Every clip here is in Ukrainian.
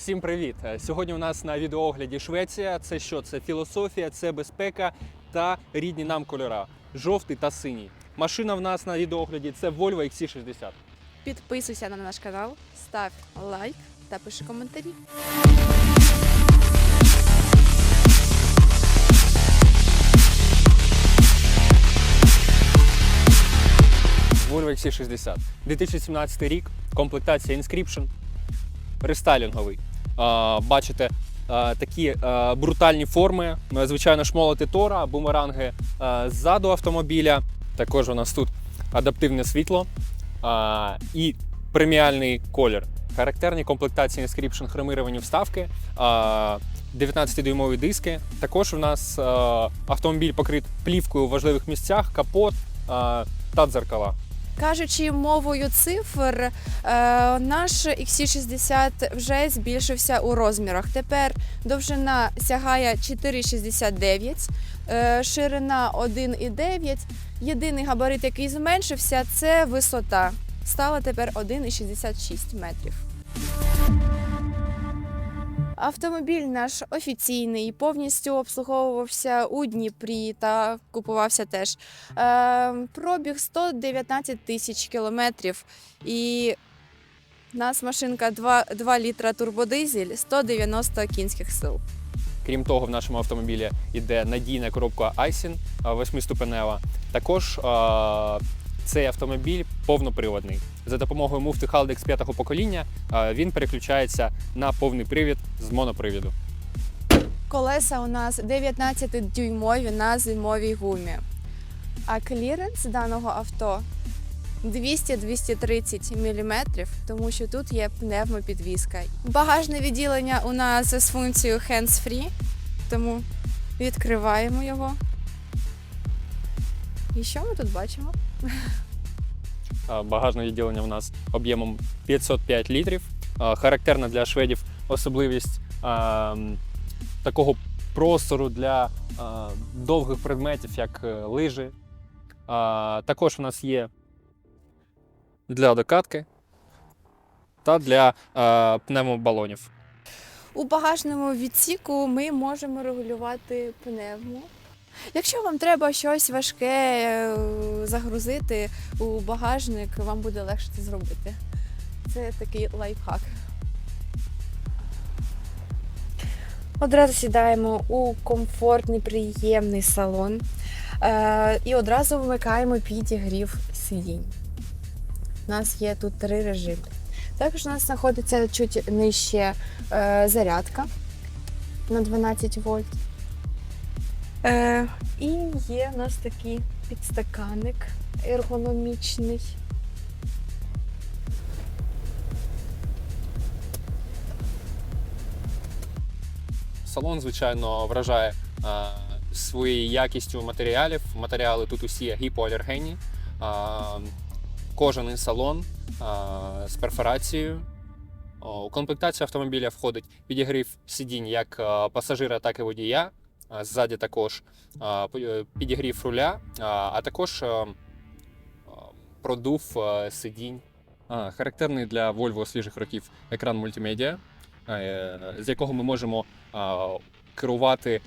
Всім привіт! Е, Сьогодні у нас на відеоогляді Швеція. Це що? Це філософія, це безпека та рідні нам кольора жовтий та синій. Машина в нас на відеоогляді це Volvo XC60. Підписуйся на наш канал, став лайк та пиши коментарі. Volvo XC60. 2017 рік, комплектація Inscription, рестайлінговий. Бачите, такі брутальні форми. Ну, Звичайно, шмолоти Тора, бумеранги ззаду автомобіля. Також у нас тут адаптивне світло і преміальний колір. Характерні комплектації Inscription хромировані вставки, а, 19-дюймові диски. Також у нас автомобіль покрит плівкою у важливих місцях, капот та дзеркала. Кажучи мовою цифр, е, наш XC60 вже збільшився у розмірах. Тепер довжина сягає 4,69, е, ширина 1,9. Єдиний габарит, який зменшився, це висота. Стала тепер 1,66 метрів. Автомобіль наш офіційний, повністю обслуговувався у Дніпрі та купувався теж. Е, пробіг 119 тисяч кілометрів. І в нас машинка 2, 2 літра турбодизель, 190 кінських сил. Крім того, в нашому автомобілі йде надійна коробка Aisin а, восьмиступенева. Також а, цей автомобіль повноприводний. За допомогою муфти Haldex п'ятого покоління він переключається на повний привід з монопривіду. Колеса у нас 19-дюймові на зимовій гумі. А кліренс даного авто 200-230 мм, тому що тут є пневмопідвізка. Багажне відділення у нас з функцією hands-free, тому відкриваємо його. І що ми тут бачимо? Багажне відділення у нас об'ємом 505 літрів. Характерна для шведів особливість а, такого простору для а, довгих предметів, як е, лижі. А, Також у нас є для докатки та для а, пневмобалонів. У багажному відсіку ми можемо регулювати пневму. Якщо вам треба щось важке е, загрузити у багажник, вам буде легше це зробити. Це такий лайфхак. Одразу сідаємо у комфортний, приємний салон е, і одразу вмикаємо підігрів сидінь. У нас є тут три режими. Також у нас знаходиться чуть нижче е, зарядка на 12 вольт. Е, і є у нас такий підстаканник ергономічний. Салон, звичайно, вражає а, своєю якістю матеріалів. Матеріали тут усі гіпоалергенні. А, кожаний салон а, з перфорацією. У комплектацію автомобіля входить підігрів сидінь як пасажира, так і водія. Ззаді також е, підігрів руля, а, також продув сидінь. Характерний для Volvo свіжих років екран мультимедіа, е, з якого ми можемо керувати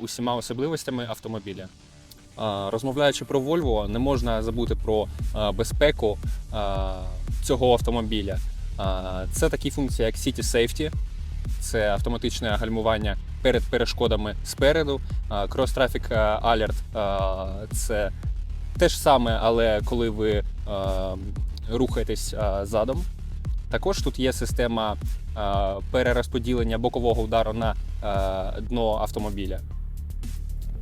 усіма особливостями автомобіля. Розмовляючи про Volvo, не можна забути про безпеку цього автомобіля. Це такі функції, як City Safety, це автоматичне гальмування перед перешкодами спереду. Cross Traffic Alert це те ж саме, але коли ви рухаєтесь задом. Також тут є система перерозподілення бокового удару на дно автомобіля.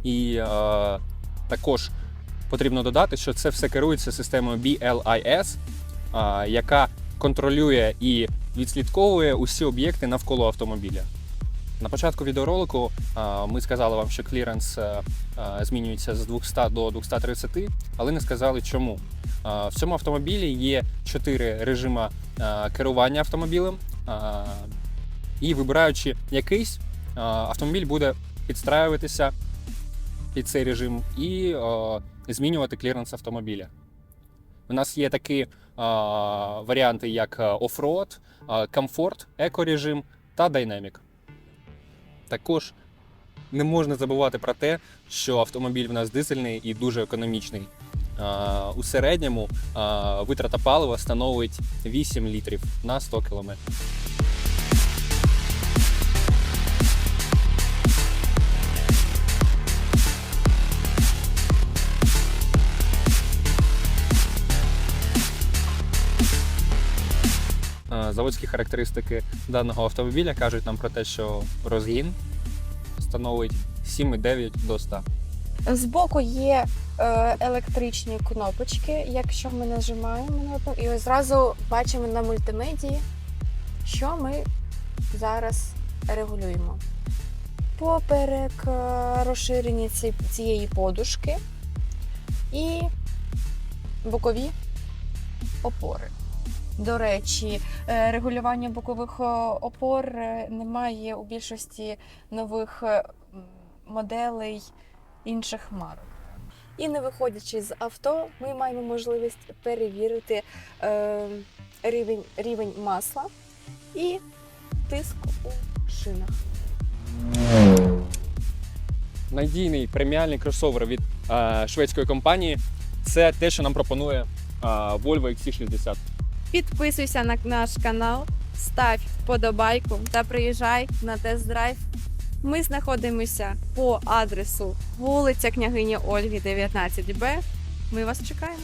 І також потрібно додати, що це все керується системою BLIS, яка контролює і відслідковує усі об'єкти навколо автомобіля. На початку відеоролику ми сказали вам, що кліренс а, а, змінюється з 200 до 230, але не сказали чому. В цьому автомобілі є чотири режима керування автомобілем, і вибираючи якийсь, автомобіль буде підстраюватися під цей режим і змінювати кліренс автомобіля. У нас є такі а, варіанти, як оффроад, комфорт, екорежим та динамік. Також не можна забувати про те, що автомобіль в нас дизельний і дуже економічний. У середньому витрата палива становить 8 літрів на 100 км. Заводські характеристики даного автомобіля кажуть нам про те, що розгін становить 7,9 до 100. Збоку є е, електричні кнопочки, якщо ми нажимаємо на і ось зразу бачимо на мультимедії, що ми зараз регулюємо. Поперек е, розширені цієї подушки і бокові опори. До речі, е, регулювання бокових е, опор е, немає у більшості нових моделей інших марок. І не виходячи з авто, ми маємо можливість перевірити е, рівень, рівень масла і тиск у шинах. Надійний преміальний кросовер від е, шведської компанії це те, що нам пропонує е, Volvo XC60. Підписуйся на наш канал, став вподобайку та приїжджай на тест-драйв. Ми знаходимося по адресу вулиця княгині Ольги, 19Б. Ми вас чекаємо.